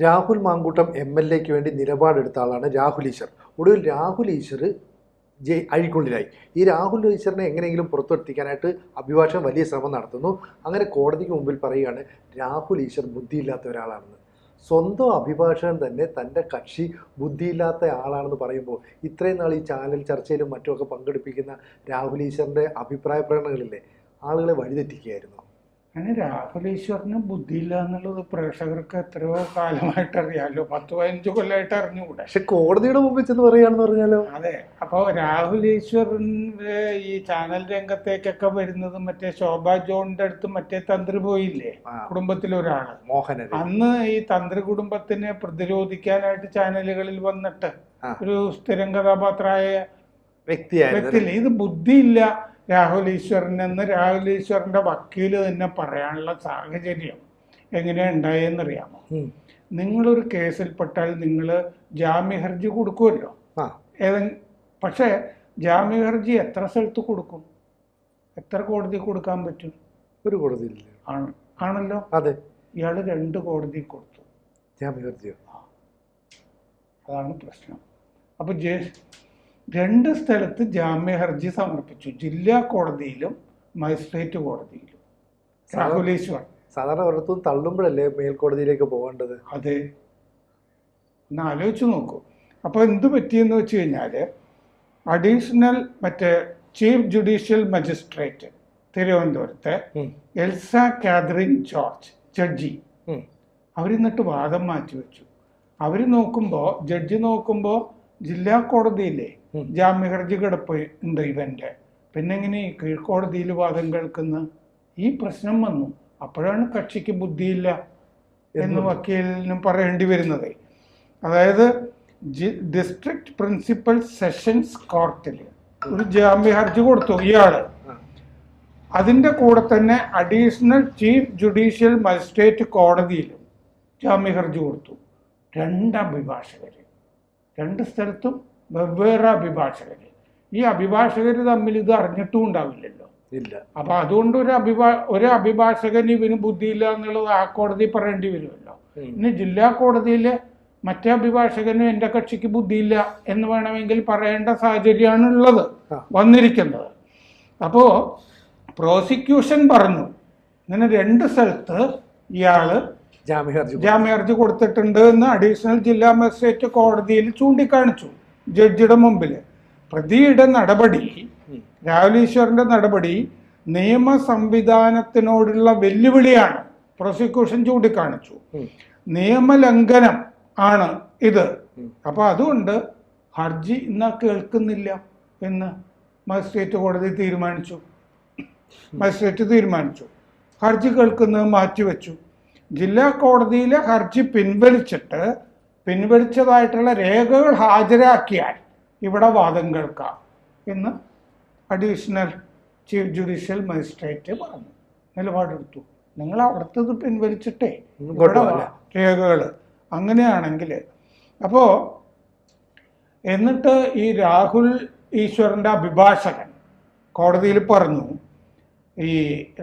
Rahul Mankoottam M L എക്ക് വേണ്ടി നിലപാടെടുത്ത ആളാണ് രാഹുൽ ഈശ്വർ. ഒടുവിൽ രാഹുൽ ഈശ്വർ ജയ് അഴിക്കുള്ളിലായി ഈ രാഹുൽ ഈശ്വറിനെ എങ്ങനെയെങ്കിലും പുറത്തെത്തിക്കാനായിട്ട് അഭിഭാഷകൻ വലിയ ശ്രമം നടത്തുന്നു. അങ്ങനെ കോടതിക്ക് മുമ്പിൽ പറയുകയാണ് രാഹുൽ ഈശ്വർ ബുദ്ധിയില്ലാത്ത ഒരാളാണെന്ന്. സ്വന്തം അഭിഭാഷകൻ തന്നെ തന്റെ കക്ഷി ബുദ്ധിയില്ലാത്ത ആളാണെന്ന് പറയുമ്പോൾ ഇത്രയും നാൾ ഈ ചാനൽ ചർച്ചയിലും മറ്റുമൊക്കെ പങ്കെടുപ്പിക്കുന്ന രാഹുൽ ഈശ്വറിന്റെ അഭിപ്രായ പ്രകടനങ്ങളില്ലേ ആളുകളെ വഴിതെറ്റിക്കുകയായിരുന്നു. അങ്ങനെ രാഹുൽ ഈശ്വറിന് ബുദ്ധിയില്ല എന്നുള്ളത് പ്രേക്ഷകർക്ക് എത്രയോ കാലമായിട്ട് അറിയാമല്ലോ പത്ത് പതിനഞ്ച് കൊല്ലമായിട്ട് അറിഞ്ഞുകൂടെ. പക്ഷെ കോടതിയുടെ മുമ്പിൽ ചെന്ന് പറയുകയാണെന്ന് പറഞ്ഞാലോ? അതെ. അപ്പോൾ രാഹുൽ ഈശ്വറിന്റെ ഈ ചാനൽ രംഗത്തേക്കൊക്കെ വരുന്നത് മറ്റേ ശോഭ ജോണിന്റെ അടുത്ത് മറ്റേ തന്ത്രി പോയില്ലേ? കുടുംബത്തിലൊരാൾ മോഹനൻ. അന്ന് ഈ തന്ത്രി കുടുംബത്തിനെ പ്രതിരോധിക്കാനായിട്ട് ചാനലുകളിൽ വന്നിട്ട് ഒരു സ്ഥിരം കഥാപാത്രമായ വ്യക്തിയായിരുന്നു. വ്യക്തിയില്ല? ഇത് ബുദ്ധിയില്ല. രാഹുൽ ഈശ്വറിനെന്ന് രാഹുൽ ഈശ്വരന്റെ വക്കീൽ തന്നെ പറയാനുള്ള സാഹചര്യം എങ്ങനെയാ ഉണ്ടായെന്നറിയാമോ. നിങ്ങളൊരു കേസിൽപ്പെട്ടാൽ നിങ്ങൾ ജാമ്യ ഹർജി കൊടുക്കുമല്ലോ. ഏത ഏതെ പക്ഷേ ജാമ്യ ഹർജി എത്ര സ്ഥലത്ത് കൊടുക്കും? എത്ര കോടതി കൊടുക്കാൻ പറ്റും? ഒരു കോടതി ആണ് ആണല്ലോ. അതെ. ഇയാൾ രണ്ട് കോടതി കൊടുത്തു. ജാമ്യ ഹർജിയോ? അതാണ് പ്രശ്നം. അപ്പോൾ ജെ- രണ്ട് സ്ഥലത്ത് ജാമ്യ ഹർജി സമർപ്പിച്ചു. ജില്ലാ കോടതിയിലും മജിസ്ട്രേറ്റ് കോടതിയിലും. രാഹുലേശ്വർ. സാധാരണ ഒരിടത്തും തള്ളുമ്പോഴല്ലേ മേൽക്കോടതിയിലേക്ക് പോകേണ്ടത്? അതെ. ഒന്ന് ആലോചിച്ച് നോക്കൂ. അപ്പോൾ എന്ത് പറ്റിയെന്ന് വെച്ച് കഴിഞ്ഞാൽ അഡീഷണൽ മറ്റേ ചീഫ് ജുഡീഷ്യൽ മജിസ്ട്രേറ്റ് തിരുവനന്തപുരത്തെ എൽസ കാതറിൻ ജോർജ് ജഡ്ജി. അവരിന്നിട്ട് വാദം മാറ്റി വെച്ചു അവർ നോക്കുമ്പോൾ ജഡ്ജി നോക്കുമ്പോൾ ജില്ലാ കോടതിയിലെ ഉം. ജാമ്യ ഹർജി കിടപ്പ് ഉണ്ട് ഇവന്റെ പിന്നെ എങ്ങനെ ഈ കീഴ്ക്കോടതിയിൽ വാദം കേൾക്കുന്ന ഈ പ്രശ്നം വന്നു. അപ്പോഴാണ് കക്ഷിക്ക് ബുദ്ധിയില്ല എന്ന് വക്കീലിനും പറയേണ്ടി വരുന്നത്. അതായത് ഡിസ്ട്രിക്ട് പ്രിൻസിപ്പൽ സെഷൻസ് കോർട്ടിൽ ഒരു ജാമ്യ ഹർജി കൊടുത്തു ഇയാൾ. അതിന്റെ അതിന്റെ കൂടെ തന്നെ അഡീഷണൽ ചീഫ് ജുഡീഷ്യൽ മജിസ്ട്രേറ്റ് കോടതിയിലും ജാമ്യ ഹർജി കൊടുത്തു. രണ്ട് അഭിഭാഷകര്. രണ്ട് സ്ഥലത്തും വെവ്വേറെ അഭിഭാഷകർ. ഈ അഭിഭാഷകർ തമ്മിൽ ഇത് അറിഞ്ഞിട്ടും ഉണ്ടാവില്ലല്ലോ. ഇല്ല. അപ്പൊ അതുകൊണ്ട് ഒരു അഭിഭാ ഒരു അഭിഭാഷകന് ഇവന് ബുദ്ധിയില്ല എന്നുള്ളത് ആ കോടതി പറയേണ്ടി വരുമല്ലോ. ഇനി ജില്ലാ കോടതിയിലെ മറ്റേ അഭിഭാഷകന് എന്റെ കക്ഷിക്ക് ബുദ്ധിയില്ല എന്ന് വേണമെങ്കിൽ പറയേണ്ട സാഹചര്യമാണ് ഉള്ളത് വന്നിരിക്കുന്നത്. അപ്പോൾ പ്രോസിക്യൂഷൻ പറഞ്ഞു. ഇങ്ങനെ രണ്ട് സ്ഥലത്ത് ഇയാൾ ജാമ്യഹർജി ജാമ്യഹർജി ജാമ്യ ഹർജി കൊടുത്തിട്ടുണ്ട് എന്ന് അഡീഷണൽ ജില്ലാ മജിസ്ട്രേറ്റ് കോടതിയിൽ ചൂണ്ടിക്കാണിച്ചു. ജഡ്ജിയുടെ മുമ്പിൽ. പ്രതിയുടെ നടപടി രാഹുലീശ്വറിന്റെ നടപടി നിയമ സംവിധാനത്തിനോടുള്ള വെല്ലുവിളിയാണ് പ്രോസിക്യൂഷൻ ചൂണ്ടിക്കാണിച്ചു. നിയമലംഘനം ആണ് ഇത്. അപ്പൊ അതുകൊണ്ട് ഹർജി ഇന്ന കേൾക്കുന്നില്ല എന്ന് മജിസ്ട്രേറ്റ് കോടതി തീരുമാനിച്ചു. മജിസ്ട്രേറ്റ് തീരുമാനിച്ചു. ഹർജി കേൾക്കുന്നത് മാറ്റിവെച്ചു. ജില്ലാ കോടതിയിലെ ഹർജി പിൻവലിച്ചിട്ട് പിൻവലിച്ചതായിട്ടുള്ള രേഖകൾ ഹാജരാക്കിയാൽ ഇവിടെ വാദം കേൾക്കാം എന്ന് അഡീഷണൽ ചീഫ് ജുഡീഷ്യൽ മജിസ്ട്രേറ്റ് പറഞ്ഞു. നിലപാടെടുത്തു. നിങ്ങൾ അവിടുത്തത് പിൻവലിച്ചിട്ടേ രേഖകൾ. അങ്ങനെയാണെങ്കിൽ അപ്പോൾ എന്നിട്ട് ഈ രാഹുൽ ഈശ്വരന്റെ അഭിഭാഷകൻ കോടതിയിൽ പറഞ്ഞു ഈ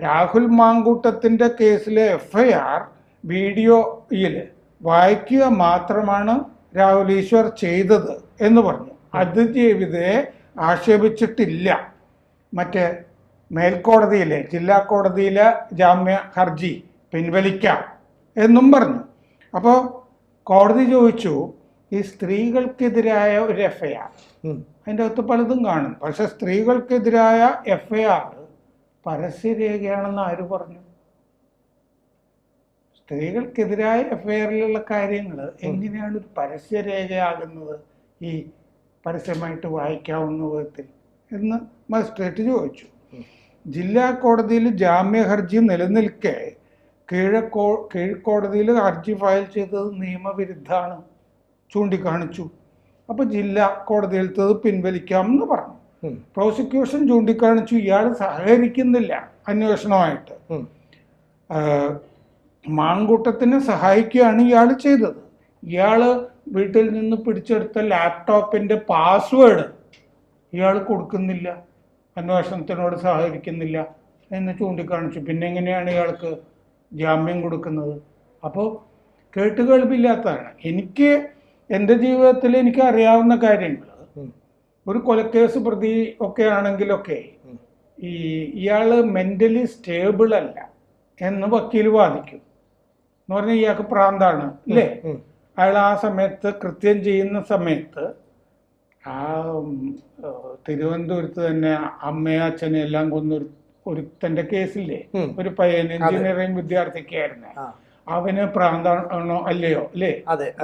രാഹുൽ മാങ്കൂട്ടത്തിന്റെ കേസിലെ എഫ് ഐ ആർ വീഡിയോയിൽ വായിക്കുക മാത്രമാണ് രാഹുൽ ഈശ്വർ ചെയ്തത് എന്ന് പറഞ്ഞു. അതിജീവിതയെ ആക്ഷേപിച്ചിട്ടില്ല. മറ്റേ മേൽക്കോടതിയിലെ ജില്ലാ കോടതിയിലെ ജാമ്യ ഹർജി പിൻവലിക്കാം എന്നും പറഞ്ഞു. അപ്പോൾ കോടതി ചോദിച്ചു ഈ സ്ത്രീകൾക്കെതിരായ ഒരു എഫ് ഐ ആർ അതിന്റെ അകത്ത് പലതും കാണും. പക്ഷെ സ്ത്രീകൾക്കെതിരായ എഫ് ഐ ആർ പരസ്യരേഖയാണെന്ന് ആര് പറഞ്ഞു? സ്ത്രീകൾക്കെതിരായ എഫ്ഐആറിലുള്ള കാര്യങ്ങൾ എങ്ങനെയാണ് ഒരു പരസ്യരേഖയാകുന്നത്? ഈ പരസ്യമായിട്ട് വായിക്കാവുന്ന വിധത്തിൽ എന്ന് മജിസ്ട്രേറ്റ് ചോദിച്ചു. ജില്ലാ കോടതിയിൽ ജാമ്യ ഹർജി നിലനിൽക്കെ കീഴക്കോ കീഴ്ക്കോടതിയിൽ ഹർജി ഫയൽ ചെയ്തത് നിയമവിരുദ്ധാണ് ചൂണ്ടിക്കാണിച്ചു. അപ്പോൾ ജില്ലാ കോടതിയിലത്തത് പിൻവലിക്കാം എന്ന് പറഞ്ഞു. പ്രോസിക്യൂഷൻ ചൂണ്ടിക്കാണിച്ചു. ഇയാൾ സഹകരിക്കുന്നില്ല അന്വേഷണമായിട്ട് മാങ്കൂട്ടത്തിനെ സഹായിക്കുകയാണ് ഇയാൾ ചെയ്തത്. ഇയാൾ വീട്ടിൽ നിന്ന് പിടിച്ചെടുത്ത ലാപ്ടോപ്പിന്റെ പാസ്വേഡ് ഇയാൾ കൊടുക്കുന്നില്ല. അന്വേഷണത്തിനോട് സഹകരിക്കുന്നില്ല എന്ന് ചൂണ്ടിക്കാണിച്ചു. പിന്നെ എങ്ങനെയാണ് ഇയാൾക്ക് ജാമ്യം കൊടുക്കുന്നത്? അപ്പോൾ കേട്ടുകേൾപ്പില്ലാത്തതാണ് എനിക്ക് എന്റെ ജീവിതത്തിൽ എനിക്ക് അറിയാവുന്ന കാര്യങ്ങൾ. ഒരു കൊലക്കേസ് പ്രതി ഒക്കെ ആണെങ്കിലൊക്കെ. ഈ ഇയാൾ മെന്റലി സ്റ്റേബിൾ അല്ല എന്ന് വക്കീൽ വാദിക്കും. എന്ന് പറഞ്ഞാൽ ഇയാൾക്ക് പ്രാന്താണ് അല്ലേ അയാൾ ആ സമയത്ത് കൃത്യം ചെയ്യുന്ന സമയത്ത് ആ തിരുവനന്തപുരത്ത് തന്നെ അമ്മയും അച്ഛനും എല്ലാം കൊന്നൊരു ഒരുത്തന്റെ കേസില്ലേ? ഉം. ഒരു പയ്യൻ എഞ്ചിനീയറിംഗ് വിദ്യാർത്ഥിക്കായിരുന്നു. അവന് പ്രാന്താണോ അല്ലയോ അല്ലേ.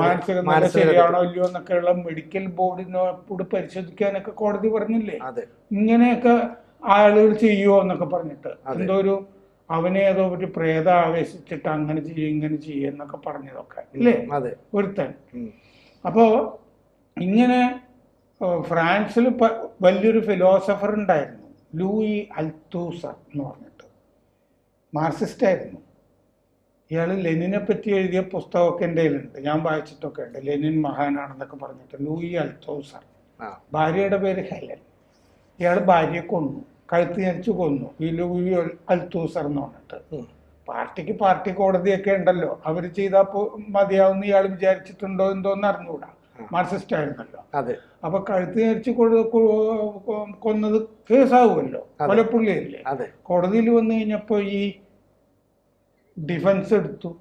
മാനസിക നില ശരിയാണോ ഇല്ലയോ എന്നൊക്കെയുള്ള മെഡിക്കൽ ബോർഡിനോട് പരിശോധിക്കാനൊക്കെ കോടതി പറഞ്ഞില്ലേ? ഇങ്ങനെയൊക്കെ ആളുകൾ ചെയ്യുമോ എന്നൊക്കെ പറഞ്ഞിട്ട് എന്തോ ഒരു അവനെ ഏതോ ഒരു പ്രേത ആവേശിച്ചിട്ട് അങ്ങനെ ചെയ്യും ഇങ്ങനെ ചെയ്യും എന്നൊക്കെ പറഞ്ഞതൊക്കെ ഇല്ലേ? അതെ. ഒരുത്തൻ. അപ്പോ ഇങ്ങനെ ഫ്രാൻസിൽ വലിയൊരു ഫിലോസഫർ ഉണ്ടായിരുന്നു ലൂയി അൽത്തൂസർ എന്ന് പറഞ്ഞിട്ട്. മാർസിസ്റ്റ് ആയിരുന്നു. ഇയാൾ ലെനിനെ പറ്റി എഴുതിയ പുസ്തകമൊക്കെ എന്റെ കയ്യിലുണ്ട്. ഞാൻ വായിച്ചിട്ടൊക്കെ ഉണ്ട്. ലെനിൻ മഹാനാണെന്നൊക്കെ പറഞ്ഞിട്ട് ലൂയി അൽത്തൂസർ. ഭാര്യയുടെ പേര് ഹെലൻ. ഇയാൾ ഭാര്യയെ കൊന്നു. കഴുത്ത് ഞരിച്ചു കൊന്നു. ഈ ലൂയി അൽത്തൂസർ എന്ന് പറഞ്ഞിട്ട്. പാർട്ടിക്ക് പാർട്ടി കോടതിയൊക്കെ ഉണ്ടല്ലോ. അവർ ചെയ്താൽ മതിയാവുന്ന ഇയാൾ വിചാരിച്ചിട്ടുണ്ടോ എന്തോ എന്ന് അറിഞ്ഞുകൂടാ മാർക്സിസ്റ്റ് ആയിരുന്നല്ലോ. അതെ. അപ്പൊ കഴുത്ത് ഞരിച്ച് കൊന്നത് കേസാവുമല്ലോ. കൊലപ്പുള്ളിയല്ലേ? കോടതിയിൽ വന്നു കഴിഞ്ഞപ്പോ ഈ ഡിഫൻസ് എടുത്തു.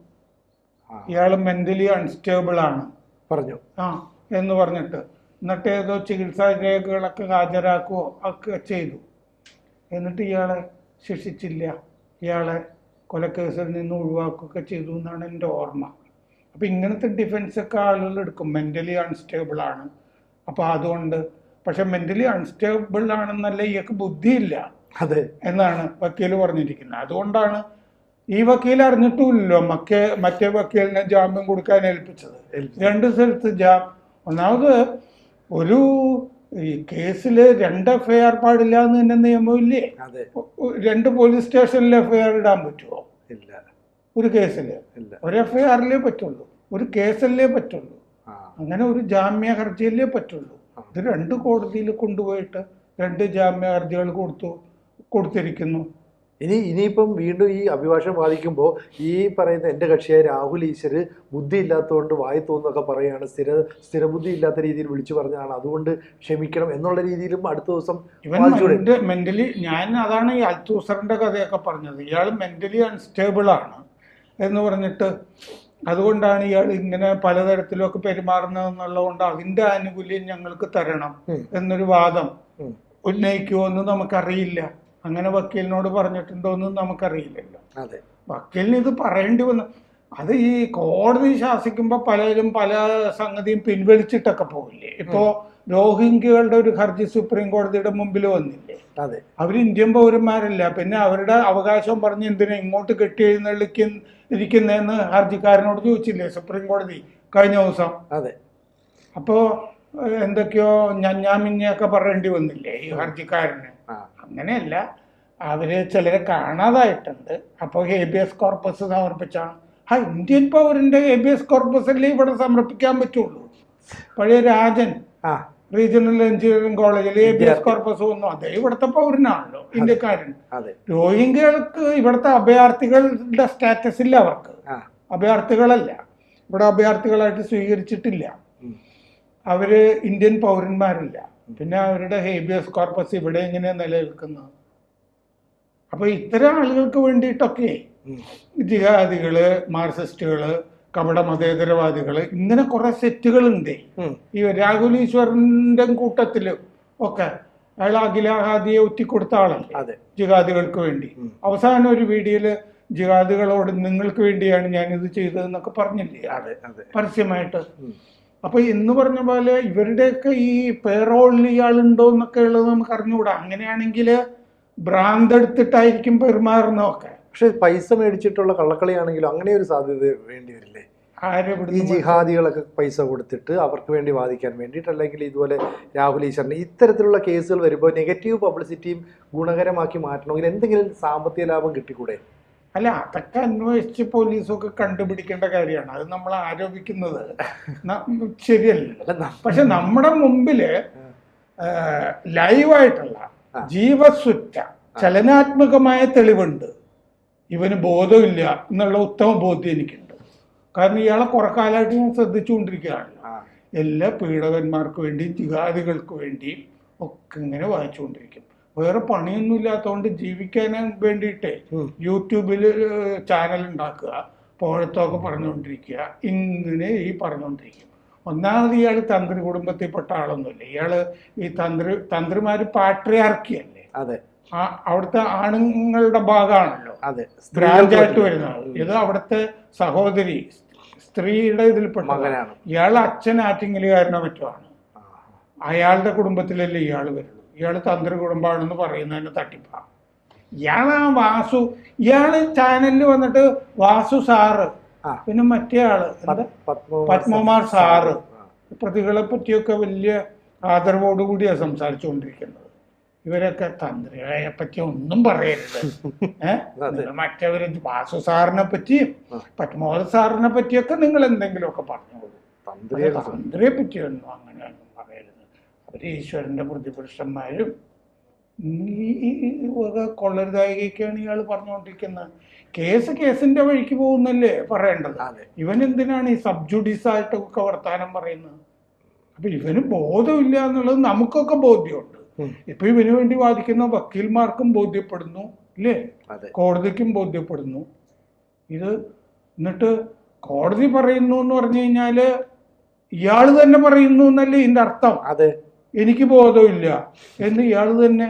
ഇയാൾ മെന്റലി അൺസ്റ്റേബിൾ ആണ്. പറഞ്ഞു. ആ എന്ന് പറഞ്ഞിട്ട്. എന്നിട്ട് ഏതോ ചികിത്സാ രേഖകളൊക്കെ ഹാജരാക്കുകയോ ഒക്കെ ചെയ്തു. എന്നിട്ട് ഇയാളെ ശിക്ഷിച്ചില്ല. ഇയാളെ കൊലക്കേസിൽ നിന്ന് ഒഴിവാക്കുകയൊക്കെ ചെയ്തു എന്നാണ് എന്റെ ഓർമ്മ. അപ്പം ഇങ്ങനത്തെ ഡിഫൻസൊക്കെ ആളുകൾ എടുക്കും. മെന്റലി അൺസ്റ്റേബിൾ ആണ്. അപ്പോൾ അതുകൊണ്ട് പക്ഷെ മെന്റലി അൺസ്റ്റേബിൾ ആണെന്നല്ല ഇയാൾക്ക് ബുദ്ധിയില്ല അതെ. എന്നാണ് വക്കീൽ പറഞ്ഞിരിക്കുന്നത്. അതുകൊണ്ടാണ് ഈ വക്കീൽ അറിഞ്ഞിട്ടുമില്ലല്ലോ മക്കേ മറ്റേ വക്കീലിനെ ജാമ്യം കൊടുക്കാൻ ഏൽപ്പിച്ചത്. രണ്ട് സ്ഥലത്ത് ജാ ഒന്നാമത് ഒരു ഈ കേസിൽ രണ്ട് എഫ്ഐആർ ആർ പാടില്ല എന്ന് തന്നെ നിയമമില്ലേ രണ്ട് പോലീസ് സ്റ്റേഷനിൽ എഫ്ഐആർ ആർ ഇടാൻ പറ്റുമോ ഇല്ല. ഒരു കേസിൽ ഒരു എഫ്ഐആറിലേ പറ്റുള്ളൂ. ഒരു കേസല്ലേ പറ്റുള്ളൂ. അങ്ങനെ ഒരു ജാമ്യ ഹർജിയല്ലേ പറ്റുള്ളൂ. ഇത് രണ്ട് കോടതിയിൽ കൊണ്ടുപോയിട്ട് രണ്ട് ജാമ്യ ഹർജികൾ കൊടുത്തു കൊടുത്തിരിക്കുന്നു. ഇനി ഇനിയിപ്പം വീണ്ടും ഈ അഭിഭാഷകൻ വാദിക്കുമ്പോൾ ഈ പറയുന്ന എന്റെ കക്ഷിയായ രാഹുൽ ഈശ്വർ ബുദ്ധി ഇല്ലാത്തതുകൊണ്ട് വായി തോന്നൊക്കെ പറയുകയാണ്. സ്ഥിര സ്ഥിരബുദ്ധി ഇല്ലാത്ത രീതിയിൽ വിളിച്ചു പറഞ്ഞതാണ്. അതുകൊണ്ട് ക്ഷമിക്കണം എന്നുള്ള രീതിയിലും അടുത്ത ദിവസം മെന്റലി ഞാൻ അതാണ് ഈ അൽത്തൂസറിന്റെ കഥയൊക്കെ പറഞ്ഞത്. ഇയാൾ മെന്റലി അൺസ്റ്റേബിൾ ആണ് എന്ന് പറഞ്ഞിട്ട് അതുകൊണ്ടാണ് ഇയാൾ ഇങ്ങനെ പലതരത്തിലൊക്കെ പെരുമാറുന്നത് എന്നുള്ളതുകൊണ്ട് അതിന്റെ ആനുകൂല്യം ഞങ്ങൾക്ക് തരണം എന്നൊരു വാദം. ഉന്നയിക്കുമോ എന്ന് നമുക്കറിയില്ല. അങ്ങനെ വക്കീലിനോട് പറഞ്ഞിട്ടുണ്ടോ എന്നും നമുക്കറിയില്ലല്ലോ. അതെ. വക്കീലിന് ഇത് പറയേണ്ടി വന്നു അത് ഈ കോടതി ശാസിക്കുമ്പോൾ പലരും പല സംഗതിയും പിൻവലിച്ചിട്ടൊക്കെ പോകില്ലേ ഇപ്പോ രോഹിംഗ്യകളുടെ ഒരു ഹർജി സുപ്രീം കോടതിയുടെ മുമ്പിൽ വന്നില്ലേ? അതെ. അവർ ഇന്ത്യൻ പൗരന്മാരല്ല. പിന്നെ അവരുടെ അവകാശം പറഞ്ഞ് എന്തിനാ ഇങ്ങോട്ട് കെട്ടി എഴുന്നള്ളിക്ക ഇരിക്കുന്നതെന്ന് ഹർജിക്കാരനോട് ചോദിച്ചില്ലേ സുപ്രീം കോടതി കഴിഞ്ഞ ദിവസം? അതെ. അപ്പോ എന്തൊക്കെയോ ഞഞ്ഞാമിഞ്ഞൊക്കെ പറയേണ്ടി വന്നില്ലേ ഈ ഹർജിക്കാരന്? അങ്ങനെയല്ല. അവർ ചിലരെ കാണാതായിട്ടുണ്ട്. അപ്പോൾ ഹേബിയസ് കോർപ്പസ് സമർപ്പിച്ചാണ് ആ ഇന്ത്യൻ പൗരന്റെ ഹേബിയസ് കോർപ്പസ് അല്ലേ ഇവിടെ സമർപ്പിക്കാൻ പറ്റുള്ളൂ? പഴയ രാജൻ റീജിയണൽ എഞ്ചിനീയറിംഗ് കോളേജിൽ ഹേബിയസ് എസ് കോർപ്പസ് വന്നു. അതേ ഇവിടുത്തെ പൗരനാണല്ലോ ഇന്ത്യക്കാരൻ. രോഹിംഗ്യകൾക്ക് ഇവിടുത്തെ അഭയാർത്ഥികളുടെ സ്റ്റാറ്റസ് ഇല്ല അവർക്ക്. അഭയാർത്ഥികളല്ല. ഇവിടെ അഭയാർത്ഥികളായിട്ട് സ്വീകരിച്ചിട്ടില്ല. അവർ ഇന്ത്യൻ പൗരന്മാരല്ല. പിന്നെ അവരുടെ ഹേബിയസ് കോർപ്പസ് ഇവിടെ എങ്ങനെ നിലനിൽക്കുന്നത്? അപ്പോൾ ഇത്തരം ആളുകൾക്ക് വേണ്ടിയിട്ടൊക്കെ. ജിഹാദികൾ മാർക്സിസ്റ്റുകൾ കപട മതേതരവാദികൾ ഇങ്ങനെ കുറെ സെറ്റുകളുണ്ട്. ഈ രാഹുൽ ഈശ്വറിന്റെ കൂട്ടത്തിൽ ഒക്കെ അയാൾ അഖിലാഹാദിയെ ഒറ്റിക്കൊടുത്ത ആളല്ലേ? അതെ. ജിഹാദികൾക്ക് വേണ്ടി. അവസാനം ഒരു വീഡിയോയിൽ ജിഹാദികളോട് നിങ്ങൾക്ക് വേണ്ടിയാണ് ഞാൻ ഇത് ചെയ്തതെന്നൊക്കെ പറഞ്ഞില്ലേ? അതെ അതെ. പരസ്യമായിട്ട്. ഉം. അപ്പൊ എന്ന് പറഞ്ഞ പോലെ ഇവരുടെയൊക്കെ ഈ പേറോളിൽ ഇയാളുണ്ടോ എന്നൊക്കെ ഉള്ളത് നമുക്ക് അറിഞ്ഞുകൂടാ. അങ്ങനെയാണെങ്കിൽ ഭ്രാന്തെടുത്തിട്ടായിരിക്കും പെരുമാറുന്നതൊക്കെ പക്ഷെ പൈസ മേടിച്ചിട്ടുള്ള കള്ളക്കളിയാണെങ്കിലും അങ്ങനെ ഒരു സാധ്യത വേണ്ടി വരില്ലേ? ഈ ജിഹാദികളൊക്കെ പൈസ കൊടുത്തിട്ട് അവർക്ക് വേണ്ടി വാദിക്കാൻ വേണ്ടിയിട്ട് അല്ലെങ്കിൽ ഇതുപോലെ രാഹുൽ ഈശ്വറിന് ഇത്തരത്തിലുള്ള കേസുകൾ വരുമ്പോൾ നെഗറ്റീവ് പബ്ലിസിറ്റിയും ഗുണകരമാക്കി മാറ്റണമെങ്കിൽ എന്തെങ്കിലും സാമ്പത്തിക ലാഭം കിട്ടിക്കൂടെ? അല്ല അതൊക്കെ അന്വേഷിച്ച് പോലീസൊക്കെ കണ്ടുപിടിക്കേണ്ട കാര്യമാണ്. അത് നമ്മൾ ആരോപിക്കുന്നത്. ശരിയല്ല. പക്ഷെ നമ്മുടെ മുമ്പിൽ ലൈവായിട്ടുള്ള ജീവസുറ്റ ചലനാത്മകമായ തെളിവുണ്ട്. ഇവന് ബോധമില്ല എന്നുള്ള ഉത്തമ ബോധ്യം എനിക്കുണ്ട്. കാരണം ഇയാളെ കുറെ കാലമായിട്ട് ഞാൻ ശ്രദ്ധിച്ചുകൊണ്ടിരിക്കുകയാണ് എല്ലാ പീഡകന്മാർക്ക് വേണ്ടിയും ജിഹാദികൾക്ക് വേണ്ടിയും ഒക്കെ ഇങ്ങനെ വായിച്ചുകൊണ്ടിരിക്കും വേറെ പണിയൊന്നും ഇല്ലാത്തതുകൊണ്ട് ജീവിക്കാൻ വേണ്ടിയിട്ടേ യൂട്യൂബിൽ ചാനൽ ഉണ്ടാക്കുക പോഴത്തൊക്കെ പറഞ്ഞുകൊണ്ടിരിക്കുക ഇങ്ങനെ ഈ പറഞ്ഞുകൊണ്ടിരിക്കും. ഒന്നാമത് ഇയാൾ തന്ത്രി കുടുംബത്തിൽപ്പെട്ട ആളൊന്നുമില്ല. ഇയാൾ ഈ തന്ത്രി തന്ത്രിമാര് പാട്രിയാർക്കിയല്ലേ? അതെ. അവിടുത്തെ ആണുങ്ങളുടെ ഭാഗമാണല്ലോ. അതെ. ബ്രാഞ്ചായിട്ട് വരുന്നത് ഇത് അവിടുത്തെ സഹോദരി സ്ത്രീയുടെ ഇതിൽപ്പെട്ട ഇയാൾ അച്ഛൻ ആറ്റിങ്ങലുകാരനോ മറ്റോ ആണ്. അയാളുടെ കുടുംബത്തിലല്ലേ ഇയാൾ വരുള്ളൂ ഇയാൾ തന്ത്രി കുടുംബമാണെന്ന് പറയുന്നതിന് തട്ടിപ്പാണ് ഇയാൾ ആ വാസു ഇയാൾ ചാനലിൽ വന്നിട്ട് വാസു സാറ്. പിന്നെ മറ്റേ ആൾ പത്മകുമാർ സാറ്. പ്രതികളെ പറ്റിയൊക്കെ വലിയ ആദരവോടുകൂടിയാണ് സംസാരിച്ചുകൊണ്ടിരിക്കുന്നത്. ഇവരൊക്കെ തന്ത്രികളെ പറ്റി ഒന്നും പറയരുത്. ഏഹ്. മറ്റവര് വാസു സാറിനെ പറ്റിയും പത്മകുമാർ സാറിനെ പറ്റിയൊക്കെ നിങ്ങൾ എന്തെങ്കിലുമൊക്കെ പറഞ്ഞോളൂ. തന്ത്രിയെ പറ്റിയൊന്നും അങ്ങനെയൊന്നും പറയരുത് അവർ ഈശ്വരന്റെ പ്രതിപുരുഷന്മാരും ഈ വക കൊള്ളരുതായികയൊക്കെയാണ് ഇയാൾ പറഞ്ഞുകൊണ്ടിരിക്കുന്നത് കേസ് കേസിന്റെ വഴിക്ക് പോകുന്നല്ലേ പറയേണ്ടത്? അതെ. ഇവൻ എന്തിനാണ് ഈ സബ് ജുഡീസ് ആയിട്ടൊക്കെ വർത്താനം പറയുന്നത്? അപ്പൊ ഇവന് ബോധമില്ല എന്നുള്ളത് നമുക്കൊക്കെ ബോധ്യമുണ്ട്. ഇപ്പം ഇവന് വേണ്ടി വാദിക്കുന്ന വക്കീൽമാർക്കും ബോധ്യപ്പെടുന്നു അല്ലേ കോടതിക്കും ബോധ്യപ്പെടുന്നു. ഇത് എന്നിട്ട് കോടതി പറയുന്നു എന്ന് പറഞ്ഞു കഴിഞ്ഞാൽ ഇയാൾ തന്നെ പറയുന്നു എന്നല്ലേ ഇതിന്റെ അർത്ഥം? അതെ. എനിക്ക് ബോധമില്ല. എന്ന് ഇയാൾ തന്നെ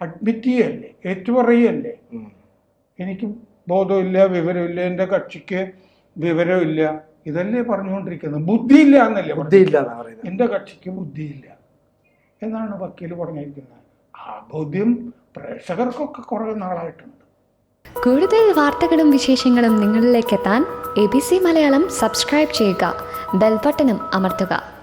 അഡ്മിറ്റ് ചെയ്യല്ലേ ഏറ്റുപറയല്ലേ? എനിക്ക് ബോധമില്ല വിവരമില്ല എന്റെ കക്ഷിക്ക് വിവരമില്ല. ഇതല്ലേ പറഞ്ഞുകൊണ്ടിരിക്കുന്നത്. ബുദ്ധിയില്ല എന്നല്ലേ ബുദ്ധി ബുദ്ധിയില്ല എന്നാ പറയുന്നത്. എന്റെ കക്ഷിക്ക് ബുദ്ധിയില്ല. എന്നാണ് വക്കീൽ പറഞ്ഞിരിക്കുന്നത്. ആ ബോധ്യം പ്രേക്ഷകർക്കൊക്കെ കുറേ നാളായിട്ടുണ്ട്. കൂടുതൽ വാർത്തകളും വിശേഷങ്ങളും നിങ്ങളിലേക്ക് എത്താൻ A B C Malayalam subscribe ചെയ്യുക. ബെൽബട്ടനും അമർത്തുക.